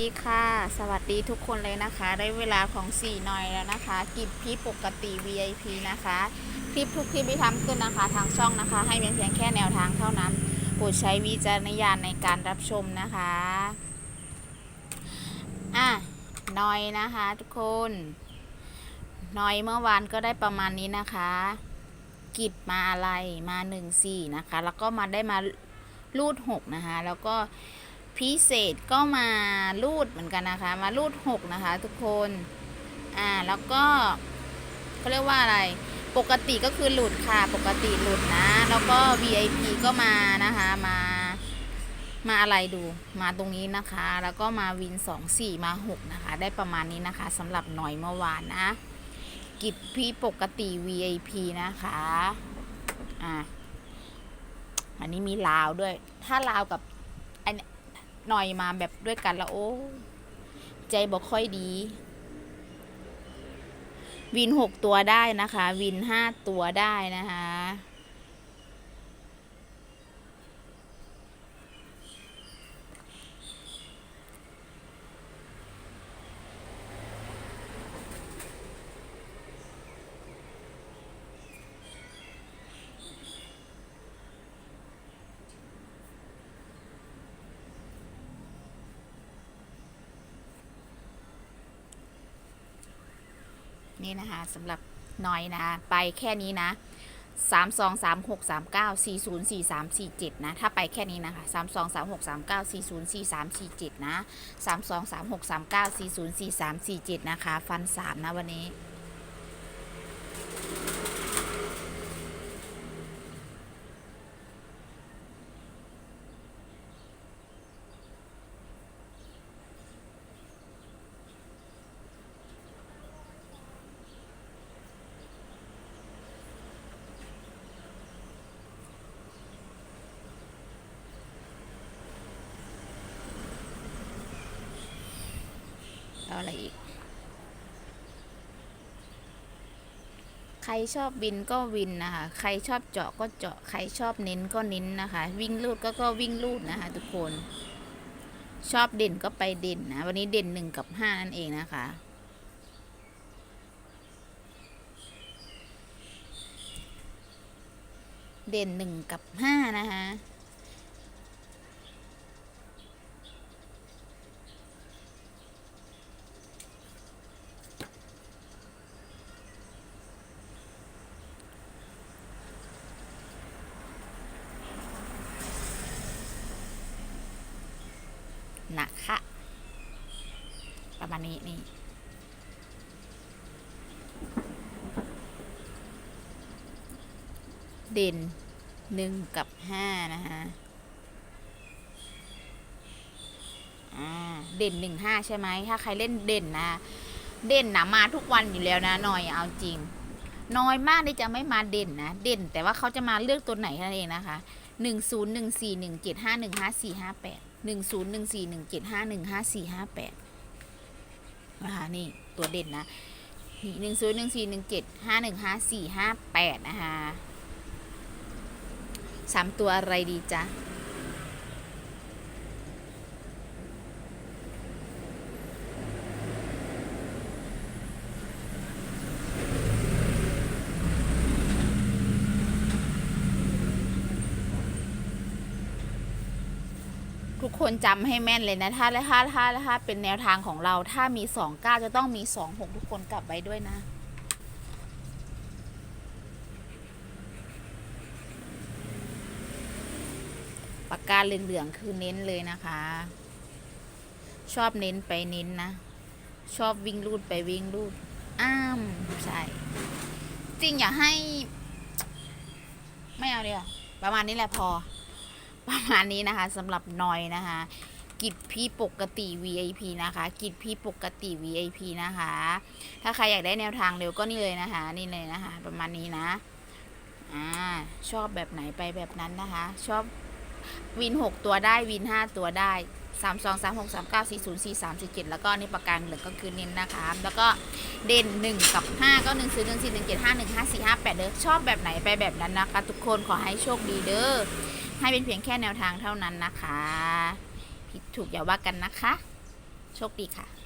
สวัสดีค่ะ สวัสดีทุกคนเลยนะคะ ได้เวลาของ4หน่อยแล้วนะคะ กิบพี่ปกติ VIP นะคะ คลิปทุกคลิปที่ทำขึ้นนะคะ ทางช่องนะคะ ให้เป็นเพียงแค่แนวทางเท่านั้น โปรดใช้วิจารณญาณในการรับชมนะคะ อะหน่อยนะคะทุกคนหน่อยเมื่อวานก็ได้ประมาณนี้นะคะ กิบมาอะไรมา1 4นะคะ แล้วก็มาได้มารูด6นะคะ แล้วก็ พิเศษก็มารูดเหมือนกันนะคะ มารูด6นะคะ ทุกคนอ่าแล้วก็เขาเรียกว่าอะไร ปกติก็คือหลุดค่ะ ปกติหลุดนะ แล้วก็ VIP ก็มานะคะมามาอะไรดูมาตรงนี้นะคะ แล้วก็มาวิน 2 4 มา 6 นะคะ ได้ประมาณนี้นะคะสำหรับหน่อยเมื่อวานนะกิจพี่ปกติ VIP นะคะอ่าอันนี้มีลาวด้วย ถ้าลาวกับ หน่อยมาแบบด้วยกันแล้วโอ้ใจบอกค่อยดี วินหกตัวได้นะคะ วินห้าตัวได้นะคะ นี่นะคะสำหรับน้อยนะ ไปแค่นี้นะสามสองสามหกสามเก้าสี่ศูนย์สี่สามสี่เจ็ดนะ ถ้าไปแค่นี้นะคะสามสองสามหกสามเก้าสี่ศูนย์สี่สามสี่เจ็ดนะสามสองสามหกสามเก้าสี่ศูนย์สี่สามสี่เจ็ดนะคะ ฟันสามนะวันนี้ เอาอะไรอีก ใครชอบวินก็วินนะคะ ใครชอบเจาะก็เจาะ ใครชอบเน้นก็เน้นนะคะ วิ่งลูดก็ก็วิ่งลูดนะคะ ทุกคน ชอบเด่นก็ไปเด่นนะ วันนี้เด่นหนึ่งกับห้านั่นเองนะคะเด่นหนึ่งกับห้านะคะ นะคะ ประมาณนี้นี่เด่นหนึ่งกับห้านะคะอ่าเด่นหนึ่งห้าใช่ไหมถ้าใครเล่นเด่นนะ เด่นนะมาทุกวันอยู่แล้วนะหน่อยเอาจริง น้อยมากที่จะไม่มาเด่นนะ เด่น แต่ว่าเขาจะมาเลือกตัวไหนนั้นเองนะคะหนึ่งศูนย์หนึ่งสี่หนึ่งเจ็ดห้าหนึ่งห้าสี่ห้าแปด หนึ่งศูนย์หนึ่งสี่หนึ่งเจ็ดห้าหนึ่งห้าสี่ห้าแปดนะคะนี่ตัวเด่นนะนี่หนึ่งศูนย์หนึ่งสี่หนึ่งเจ็ดห้าหนึ่งห้าสี่ห้าแปดนะคะสามตัวอะไรดีจ๊ะ ทุกคนจำให้แม่นเลยนะถ้าถ้าถ้าถ้าเป็นแนวทางของเราถ้ามีสองเก้าจะต้องมีสองหกทุกคนกลับไว้ด้วยนะปากกาเหลืองๆคือเน้นเลยนะคะ ชอบเน้นไปเน้นนะ ชอบวิ่งรูดไปวิ่งรูดอ้ามใช่ จริงอย่าให้ ไม่เอาเลยอะประมาณนี้แหละพอ ประมาณนี้นะคะสำหรับนอยนะคะกิจพี่ปกติ VIP นะคะ กิจพี่ปกติ VIP นะคะ ถ้าใครอยากได้แนวทางเร็วก็นี่เลยนะคะ นี่เลยนะคะ ประมาณนี้นะ อ่า ชอบแบบไหนไปแบบนั้นนะคะ ชอบวิน 6 ตัวได้วิน 5 ตัวได้3 2 3 6 3 9 4 0 4 3 4 7แล้วก็นี่ประกันเหลืองก็คือเน้นนะคะ แล้วก็เด่น1กับ5ก็1 0 1 4 1 7 5 1 5 4 5 8เด้อชอบแบบไหนไปแบบนั้นนะคะ ทุกคนขอให้โชคดีเด้อให้เป็นเพียงแค่แนวทางเท่านั้นนะคะ ผิดถูกอย่าว่ากันนะคะ โชคดีค่ะ